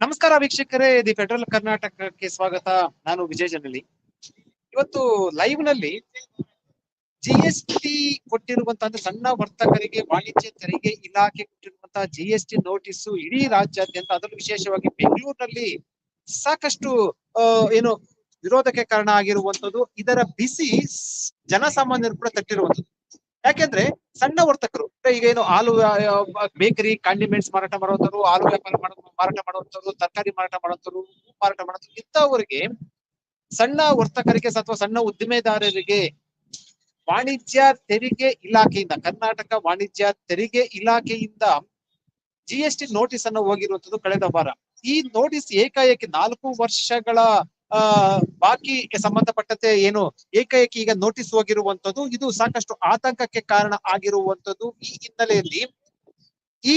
ನಮಸ್ಕಾರ ವೀಕ್ಷಕರೇ, the federal ಕರ್ನಾಟಕಕ್ಕೆ ಸ್ವಾಗತ. ನಾನು ವಿಜಯ ಜನಲಿ ಇವತ್ತು ಲೈವ್ನಲ್ಲಿ ಜಿ ಎಸ್ ಟಿ ಕೊಟ್ಟಿರುವಂತಹ ಸಣ್ಣ ವರ್ತಕರಿಗೆ, ವಾಣಿಜ್ಯ ತೆರಿಗೆ ಇಲಾಖೆ ಕೊಟ್ಟಿರುವಂತಹ ಜಿ ಎಸ್ ಟಿ ನೋಟಿಸ್ ಇಡೀ ರಾಜ್ಯಾದ್ಯಂತ, ಅದರಲ್ಲೂ ವಿಶೇಷವಾಗಿ ಬೆಂಗಳೂರಿನಲ್ಲಿ ಸಾಕಷ್ಟು ಏನು ವಿರೋಧಕ್ಕೆ ಕಾರಣ ಆಗಿರುವಂತದ್ದು. ಇದರ ಬಿಸಿ ಜನಸಾಮಾನ್ಯರು ಕೂಡ ತಟ್ಟಿರುವಂತದ್ದು. ಯಾಕೆಂದ್ರೆ ಸಣ್ಣ ವರ್ತಕರು ಈಗ ಏನು ಹಾಲು ಬೇಕರಿ ಕಾಂಡಿಮೆಂಟ್ಸ್ ಮಾರಾಟ ಮಾಡುವಂತರು ಹಾಲು ವ್ಯಾಪಾರ ಮಾರಾಟ ಮಾಡುವಂತರು ತರಕಾರಿ ಮಾರಾಟ ಮಾಡುವಂತರು ಮಾರಾಟ ಮಾಡುವಂತರು ಇಂಥವರಿಗೆ ಸಣ್ಣ ವರ್ತಕರಿಗೆ ಅಥವಾ ಸಣ್ಣ ಉದ್ದಿಮೆದಾರರಿಗೆ ವಾಣಿಜ್ಯ ತೆರಿಗೆ ಇಲಾಖೆಯಿಂದ, ಕರ್ನಾಟಕ ವಾಣಿಜ್ಯ ತೆರಿಗೆ ಇಲಾಖೆಯಿಂದ ಜಿ ಎಸ್ ಟಿ ನೋಟಿಸ್ ಅನ್ನು ಹೋಗಿರುವಂತದ್ದು ಕಳೆದ ವಾರ. ಈ ನೋಟಿಸ್ ಏಕಾಏಕಿ ನಾಲ್ಕು ವರ್ಷಗಳ ಆ, ಬಾಕಿ ಸಂಬಂಧಪಟ್ಟಂತೆ ಏನು ಏಕಾಏಕಿ ಈಗ ನೋಟಿಸ್ ಹೋಗಿರುವಂತದ್ದು ಇದು ಸಾಕಷ್ಟು ಆತಂಕಕ್ಕೆ ಕಾರಣ ಆಗಿರುವಂತದ್ದು ಈ ಹಿನ್ನೆಲೆಯಲ್ಲಿ ಈ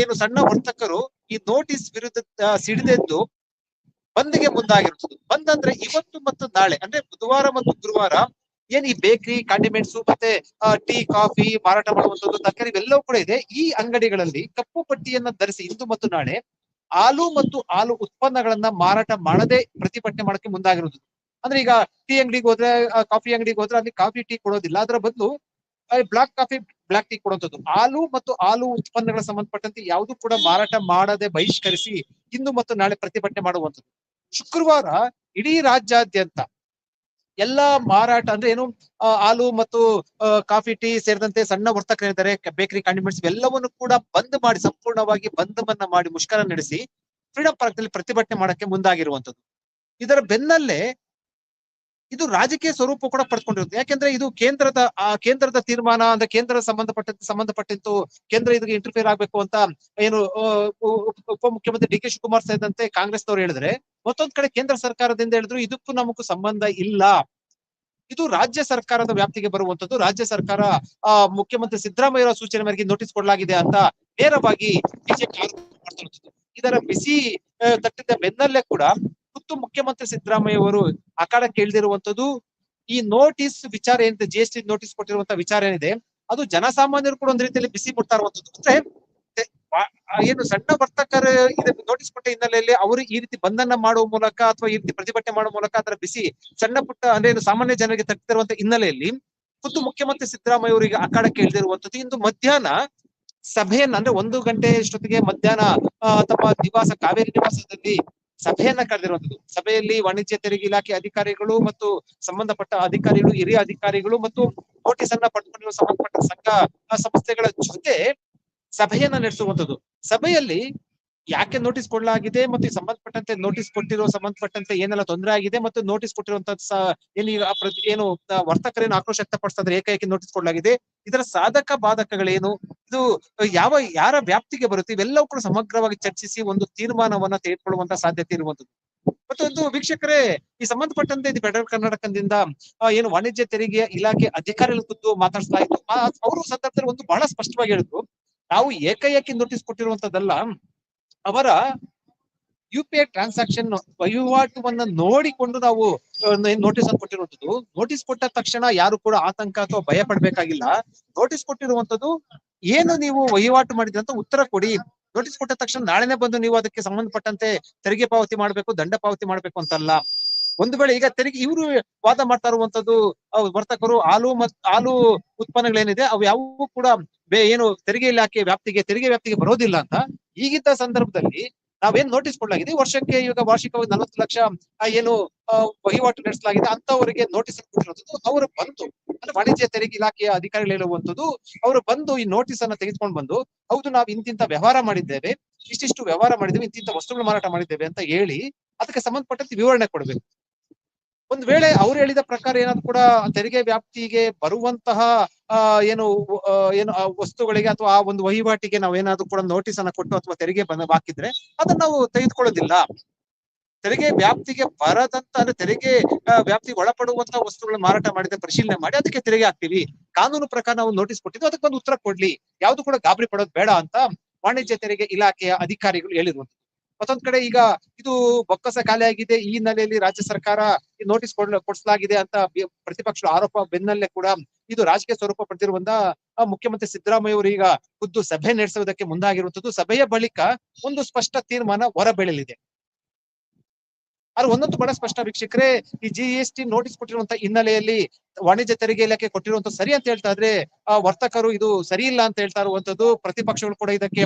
ಏನು ಸಣ್ಣ ವರ್ತಕರು ಈ ನೋಟಿಸ್ ವಿರುದ್ಧ ಸಿಡಿದೆದ್ದು ಬಂದ್ಗೆ ಮುಂದಾಗಿರುತ್ತದೆ ಬಂದ್ ಅಂದ್ರೆ ಇವತ್ತು ಮತ್ತು ನಾಳೆ, ಅಂದ್ರೆ ಬುಧವಾರ ಮತ್ತು ಗುರುವಾರ ಏನ್ ಈ ಬೇಕರಿ, ಕಾಂಡಿಮೆಂಟ್ಸ್ ಮತ್ತೆ ಟೀ, ಕಾಫಿ, ಮಾರಾಟ ಮಾಡುವಂತದ್ದು ತರಕಾರಿ ಇವೆಲ್ಲವೂ ಕೂಡ ಇದೆ. ಈ ಅಂಗಡಿಗಳಲ್ಲಿ ಕಪ್ಪು ಪಟ್ಟಿಯನ್ನ ಧರಿಸಿ ಇಂದು ಮತ್ತು ನಾಳೆ ಹಾಲು ಮತ್ತು ಹಾಲು ಉತ್ಪನ್ನಗಳನ್ನ ಮಾರಾಟ ಮಾಡದೆ ಪ್ರತಿಭಟನೆ ಮಾಡಕ್ಕೆ ಮುಂದಾಗಿರುವುದು ಅಂದ್ರೆ ಈಗ ಟೀ ಅಂಗಡಿಗೆ ಹೋದ್ರೆ ಕಾಫಿ ಅಂಗಡಿಗೆ ಹೋದ್ರೆ ಅಲ್ಲಿ ಕಾಫಿ ಟೀ ಕೊಡೋದಿಲ್ಲ. ಅದರ ಬದಲು ಬ್ಲಾಕ್ ಕಾಫಿ, ಬ್ಲಾಕ್ ಟೀ ಕೊಡುವಂಥದ್ದು ಹಾಲು ಮತ್ತು ಹಾಲು ಉತ್ಪನ್ನಗಳ ಸಂಬಂಧಪಟ್ಟಂತೆ ಯಾವುದು ಕೂಡ ಮಾರಾಟ ಮಾಡದೆ ಬಹಿಷ್ಕರಿಸಿ, ಇಂದು ಮತ್ತು ನಾಳೆ ಪ್ರತಿಭಟನೆ ಮಾಡುವಂತದ್ದು ಶುಕ್ರವಾರ ಇಡೀ ರಾಜ್ಯಾದ್ಯಂತ ಎಲ್ಲಾ ಮಾರಾಟ ಅಂದ್ರೆ ಏನು ಹಾಲು ಮತ್ತು ಕಾಫಿ, ಟೀ ಸೇರಿದಂತೆ ಸಣ್ಣ ವರ್ತಕರಿದ್ದಾರೆ ಬೇಕರಿ ಕಾಂಡಿಮೆಂಟ್ಸ್ ಎಲ್ಲವನ್ನು ಕೂಡ ಬಂದ್ ಮಾಡಿ, ಸಂಪೂರ್ಣವಾಗಿ ಬಂಧವನ್ನ ಮಾಡಿ ಮುಷ್ಕರ ನಡೆಸಿ ಫ್ರೀಡಂ ಪಾರ್ಕ್ನಲ್ಲಿ ಪ್ರತಿಭಟನೆ ಮಾಡಕ್ಕೆ ಮುಂದಾಗಿರುವಂತದ್ದು ಇದರ ಬೆನ್ನಲ್ಲೇ ಇದು ರಾಜಕೀಯ ಸ್ವರೂಪ ಕೂಡ ಪಡ್ಕೊಂಡಿರುತ್ತೆ. ಯಾಕೆಂದ್ರೆ ಇದು ಕೇಂದ್ರದ, ಆ ಕೇಂದ್ರದ ತೀರ್ಮಾನ, ಅಂದ್ರೆ ಕೇಂದ್ರ ಸಂಬಂಧಪಟ್ಟ, ಸಂಬಂಧಪಟ್ಟಿದ್ದು ಕೇಂದ್ರ ಇದಕ್ಕೆ ಇಂಟರ್ಫೇರ್ ಆಗ್ಬೇಕು ಅಂತ ಏನು ಉಪಮುಖ್ಯಮಂತ್ರಿ ಡಿ ಕೆ ಶಿವಕುಮಾರ್ ಸೇರಿದಂತೆ ಕಾಂಗ್ರೆಸ್ನವರು ಹೇಳಿದ್ರೆ, ಮತ್ತೊಂದ್ ಕಡೆ ಕೇಂದ್ರ ಸರ್ಕಾರದಿಂದ ಹೇಳಿದ್ರು ಇದಕ್ಕೂ ನಮಗೂ ಸಂಬಂಧ ಇಲ್ಲ. ಇದು ರಾಜ್ಯ ಸರ್ಕಾರದ ವ್ಯಾಪ್ತಿಗೆ ಬರುವಂತದ್ದು. ರಾಜ್ಯ ಸರ್ಕಾರ, ಆ, ಮುಖ್ಯಮಂತ್ರಿ ಸಿದ್ದರಾಮಯ್ಯ ಸೂಚನೆ ಮೇರೆಗೆ ನೋಟಿಸ್ ಕೊಡಲಾಗಿದೆ ಅಂತ ನೇರವಾಗಿ ಬಿಜೆಪಿ ಇದರ ಬಿಸಿ ತಟ್ಟಿದ ಬೆನ್ನಲ್ಲೇ ಕೂಡ ಖುದ್ದು ಮುಖ್ಯಮಂತ್ರಿ ಸಿದ್ದರಾಮಯ್ಯ ಅವರು ಅಖಾಡಕ್ಕೆ ಇಳಿದಿರುವಂತದ್ದು ಈ ನೋಟಿಸ್ ವಿಚಾರ ಏನಿದೆ ಜಿ ಎಸ್ ಟಿ ನೋಟಿಸ್ ಕೊಟ್ಟಿರುವಂತ ವಿಚಾರ ಏನಿದೆ, ಅದು ಜನಸಾಮಾನ್ಯರು ಕೂಡ ಒಂದ್ ರೀತಿಯಲ್ಲಿ ಬಿಸಿ ಮುಟ್ತಾ ಇರುವಂತದ್ದು ಅಂದ್ರೆ ಏನು ಸಣ್ಣ ವರ್ತಕರ ನೋಟಿಸ್ ಕೊಟ್ಟ ಹಿನ್ನೆಲೆಯಲ್ಲಿ ಅವರು ಈ ರೀತಿ ಬಂಧನ ಮಾಡುವ ಮೂಲಕ ಅಥವಾ ಈ ರೀತಿ ಪ್ರತಿಭಟನೆ ಮಾಡುವ ಮೂಲಕ ಅದರ ಬಿಸಿ ಸಣ್ಣ ಪುಟ್ಟ ಅಂದ್ರೆ ಏನು ಸಾಮಾನ್ಯ ಜನರಿಗೆ ತಗ್ತಿರುವಂತ ಹಿನ್ನೆಲೆಯಲ್ಲಿ ಖುದ್ದು ಮುಖ್ಯಮಂತ್ರಿ ಸಿದ್ದರಾಮಯ್ಯ ಅವರಿಗೆ ಅಖಾಡಕ್ಕೆ ಇಳಿದಿರುವಂತದ್ದು ಇಂದು ಮಧ್ಯಾಹ್ನ ಸಭೆಯನ್ನ ಅಂದ್ರೆ ಒಂದು ಗಂಟೆ ಅಷ್ಟೊತ್ತಿಗೆ ಮಧ್ಯಾಹ್ನ ತಮ್ಮ ನಿವಾಸ, ಕಾವೇರಿ ನಿವಾಸದಲ್ಲಿ ಸಭೆಯನ್ನ ಕರೆದಿರುವಂತದ್ದು. ಸಭೆಯಲ್ಲಿ ವಾಣಿಜ್ಯ, ತೆರಿಗೆ ಇಲಾಖೆ ಅಧಿಕಾರಿಗಳು ಮತ್ತು ಸಂಬಂಧಪಟ್ಟ ಅಧಿಕಾರಿಗಳು, ಹಿರಿಯ ಅಧಿಕಾರಿಗಳು ಮತ್ತು ನೋಟಿಸ್ ಅನ್ನ ಪಡ್ಕೊಂಡಿರುವ ಸಂಬಂಧಪಟ್ಟ ಸಂಘ ಸಂಸ್ಥೆಗಳ ಜೊತೆ ಸಭೆಯನ್ನ ನಡೆಸುವಂತದ್ದು. ಸಭೆಯಲ್ಲಿ ಯಾಕೆ ನೋಟಿಸ್ ಕೊಡಲಾಗಿದೆ ಮತ್ತು ಸಂಬಂಧಪಟ್ಟಂತೆ ನೋಟಿಸ್ ಕೊಟ್ಟಿರೋ ಸಂಬಂಧಪಟ್ಟಂತೆ ಏನೆಲ್ಲ ತೊಂದರೆ ಆಗಿದೆ ಮತ್ತು ನೋಟಿಸ್ ಕೊಟ್ಟಿರುವಂತ ಏನು ಏನು ವರ್ತಕರೇನು ಆಕ್ರೋಶ ವ್ಯಕ್ತಪಡಿಸ್ತಾ ಇದ್ದಾರೆ ಏಕೈಕಿ ನೋಟಿಸ್ ಕೊಡಲಾಗಿದೆ. ಇದರ ಸಾಧಕ ಬಾಧಕಗಳೇನು? ಇದು ಯಾವ, ಯಾರ ವ್ಯಾಪ್ತಿಗೆ ಬರುತ್ತೆ? ಇವೆಲ್ಲವೂ ಕೂಡ ಸಮಗ್ರವಾಗಿ ಚರ್ಚಿಸಿ ಒಂದು ತೀರ್ಮಾನವನ್ನ ತೆಗೆದುಕೊಳ್ಳುವಂತ ಸಾಧ್ಯತೆ ಇರುವಂತದ್ದು ಮತ್ತೊಂದು ವೀಕ್ಷಕರೇ, ಈ ಸಂಬಂಧಪಟ್ಟಂತೆ ಇದು ಫೆಡರಲ್ ಕರ್ನಾಟಕದಿಂದ ಏನು ವಾಣಿಜ್ಯ ತೆರಿಗೆ ಇಲಾಖೆ ಅಧಿಕಾರಿಗಳ ಖುದ್ದು ಮಾತಾಡ್ತಾ ಇದ್ರು ಅವರು ಸಂದರ್ಭದಲ್ಲಿ ಒಂದು ಬಹಳ ಸ್ಪಷ್ಟವಾಗಿ ಹೇಳಿದ್ರು. ನಾವು ಏಕೈಕಿ ನೋಟಿಸ್ ಕೊಟ್ಟಿರುವಂತದ್ದಲ್ಲ ಅವರ ಯು ಪಿ ಐ ಟ್ರಾನ್ಸಾಕ್ಷನ್ ವಹಿವಾಟವನ್ನ ನೋಡಿಕೊಂಡು ನಾವು ನೋಟಿಸ್ ಅನ್ನು ಕೊಟ್ಟಿರುವಂತದ್ದು ನೋಟಿಸ್ ಕೊಟ್ಟ ತಕ್ಷಣ ಯಾರು ಕೂಡ ಆತಂಕ ಅಥವಾ ಭಯ ಪಡ್ಬೇಕಾಗಿಲ್ಲ. ನೋಟಿಸ್ ಕೊಟ್ಟಿರುವಂತದ್ದು ಏನು ನೀವು ವಹಿವಾಟು ಅಂತ ಉತ್ತರ ಕೊಡಿ. ನೋಟಿಸ್ ಕೊಟ್ಟ ತಕ್ಷಣ ನಾಳೆನೆ ಬಂದು ನೀವು ಅದಕ್ಕೆ ಸಂಬಂಧಪಟ್ಟಂತೆ ತೆರಿಗೆ ಪಾವತಿ ಮಾಡ್ಬೇಕು, ದಂಡ ಪಾವತಿ ಮಾಡ್ಬೇಕು ಅಂತಲ್ಲ. ಒಂದು ವೇಳೆ ಈಗ ತೆರಿಗೆ, ಇವರು ವಾದ ಮಾಡ್ತಾ ಇರುವಂತದ್ದು ವರ್ತಕರು ಹಾಲು ಮತ್, ಹಾಲು ಉತ್ಪನ್ನಗಳೇನಿದೆ, ಅವು ಯಾವುವು ಕೂಡ ಏನು ತೆರಿಗೆ ಇಲಾಖೆ ವ್ಯಾಪ್ತಿಗೆ, ತೆರಿಗೆ ವ್ಯಾಪ್ತಿಗೆ ಬರೋದಿಲ್ಲ ಅಂತ ಈಗಿದ್ದ ಸಂದರ್ಭದಲ್ಲಿ ನಾವೇನ್ ನೋಟಿಸ್ ಕೊಡಲಾಗಿದೆ? ವರ್ಷಕ್ಕೆ ಇವಾಗ ವಾರ್ಷಿಕವಾಗಿ ನಲವತ್ತು ಲಕ್ಷ ಏನು ವಹಿವಾಟು ನಡೆಸಲಾಗಿದೆ. ಅಂತವರಿಗೆ ನೋಟಿಸ್ ಕೊಟ್ಟಿರುವಂತದ್ದು ಅವರು ಬಂದು, ಅಂದ್ರೆ ವಾಣಿಜ್ಯ ತೆರಿಗೆ ಇಲಾಖೆಯ ಅಧಿಕಾರಿಗಳು ಹೇಳುವಂತದ್ದು ಅವರು ಬಂದು ಈ ನೋಟಿಸ್ ಅನ್ನ ತೆಗೆದುಕೊಂಡು ಬಂದು, ಹೌದು, ನಾವು ಇಂತಿಂತ ವ್ಯವಹಾರ ಮಾಡಿದ್ದೇವೆ. ಇಷ್ಟಿಷ್ಟು ವ್ಯವಹಾರ ಮಾಡಿದ್ದೇವೆ, ಇಂತಿಂತ ವಸ್ತುಗಳು ಮಾರಾಟ ಮಾಡಿದ್ದೇವೆ ಅಂತ ಹೇಳಿ, ಅದಕ್ಕೆ ಸಂಬಂಧಪಟ್ಟಂತೆ ವಿವರಣೆ ಕೊಡಬೇಕು. ಒಂದ್ ವೇಳೆ ಅವ್ರು ಹೇಳಿದ ಪ್ರಕಾರ ಏನಾದ್ರು ಕೂಡ ತೆರಿಗೆ ವ್ಯಾಪ್ತಿಗೆ ಬರುವಂತಹ ಏನು ಏನು ವಸ್ತುಗಳಿಗೆ ಅಥವಾ ಆ ಒಂದು ವಹಿವಾಟಿಗೆ ನಾವು ಏನಾದ್ರು ಕೂಡ ನೋಟಿಸ್ ಅನ್ನ ಕೊಟ್ಟು ಅಥವಾ ತೆರಿಗೆ ಬಂದ ಹಾಕಿದ್ರೆ ಅದನ್ನ ನಾವು ತೆಗೆದುಕೊಳ್ಳೋದಿಲ್ಲ. ತೆರಿಗೆ ವ್ಯಾಪ್ತಿಗೆ ಬರದಂತ, ಅಂದ್ರೆ ತೆರಿಗೆ ವ್ಯಾಪ್ತಿಗೆ ಒಳಪಡುವಂತ ವಸ್ತುಗಳನ್ನ ಮಾರಾಟ ಮಾಡಿದ್ರೆ ಪರಿಶೀಲನೆ ಮಾಡಿ ಅದಕ್ಕೆ ತೆರಿಗೆ ಹಾಕ್ತಿವಿ. ಕಾನೂನು ಪ್ರಕಾರ ನಾವು ನೋಟಿಸ್ ಕೊಟ್ಟಿದ್ದು ಅದಕ್ಕೆ ಒಂದು ಉತ್ತರ ಕೊಡ್ಲಿ. ಯಾವ್ದು ಕೂಡ ಗಾಬರಿ ಪಡೋದು ಬೇಡ ಅಂತ ವಾಣಿಜ್ಯ ತೆರಿಗೆ ಇಲಾಖೆಯ ಅಧಿಕಾರಿಗಳು ಹೇಳಿರುವಂತದ್ದು ಮತ್ತೊಂದ್ ಕಡೆ ಈಗ ಇದು ಬೊಕ್ಕಸ ಖಾಲಿ ಆಗಿದೆ. ಈ ಹಿನ್ನೆಲೆಯಲ್ಲಿ ರಾಜ್ಯ ಸರ್ಕಾರ ಈ ನೋಟಿಸ್ ಕೊಡ್ ಕೊಡಿಸಲಾಗಿದೆ ಅಂತ ಪ್ರತಿಪಕ್ಷಗಳ ಆರೋಪ ಬೆನ್ನಲ್ಲೇ ಕೂಡ ಇದು ರಾಜಕೀಯ ಸ್ವರೂಪ ಪಡೆದಿರುವಂತ ಮುಖ್ಯಮಂತ್ರಿ ಸಿದ್ದರಾಮಯ್ಯ ಅವರು ಈಗ ಖುದ್ದು ಸಭೆ ನಡೆಸುವುದಕ್ಕೆ ಮುಂದಾಗಿರುವಂತದ್ದು ಸಭೆಯ ಬಳಿಕ ಒಂದು ಸ್ಪಷ್ಟ ತೀರ್ಮಾನ ಹೊರಬೀಳಲಿದೆ. ಆದ್ರೆ ಒಂದಂತೂ ಬಹಳ ಸ್ಪಷ್ಟ ವೀಕ್ಷಕರೇ, ಈ ಜಿ ಎಸ್ ಟಿ ನೋಟಿಸ್ ಕೊಟ್ಟಿರುವಂತ ಹಿನ್ನೆಲೆಯಲ್ಲಿ ವಾಣಿಜ್ಯ ತೆರಿಗೆ ಇಲಾಖೆ ಕೊಟ್ಟಿರುವಂತ ಸರಿ ಅಂತ ಹೇಳ್ತಾ ಇದ್ರೆ, ಆ ವರ್ತಕರು ಇದು ಸರಿ ಇಲ್ಲ ಅಂತ ಹೇಳ್ತಾ ಇರುವಂತದ್ದು ಪ್ರತಿಪಕ್ಷಗಳು ಕೂಡ ಇದಕ್ಕೆ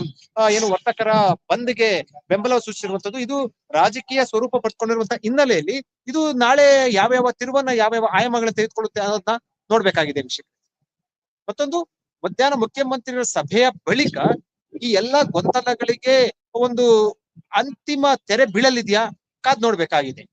ಏನು ವರ್ತಕರ ಬಂದ್ಗೆ ಬೆಂಬಲ ಸೂಚಿಸಿರುವಂತದ್ದು. ಇದು ರಾಜಕೀಯ ಸ್ವರೂಪ ಪಡ್ಕೊಂಡಿರುವಂತಹ ಹಿನ್ನೆಲೆಯಲ್ಲಿ ಇದು ನಾಳೆ ಯಾವ ಯಾವ ತಿರುವನ್ನ ಯಾವ ಯಾವ ಆಯಾಮಗಳನ್ನ ತೆಗೆದುಕೊಳ್ಳುತ್ತೆ ಅನ್ನೋದನ್ನ ನೋಡ್ಬೇಕಾಗಿದೆ ವೀಕ್ಷಕ ಮತ್ತೊಂದು, ಮಧ್ಯಾಹ್ನ ಮುಖ್ಯಮಂತ್ರಿಗಳ ಸಭೆಯ ಬಳಿಕ ಈ ಎಲ್ಲಾ ಗೊಂದಲಗಳಿಗೆ ಒಂದು ಅಂತಿಮ ತೆರೆ ಬೀಳಲಿದ್ಯಾ? ಕಾದ್ ನೋಡ್ಬೇಕಾಗಿದೆ.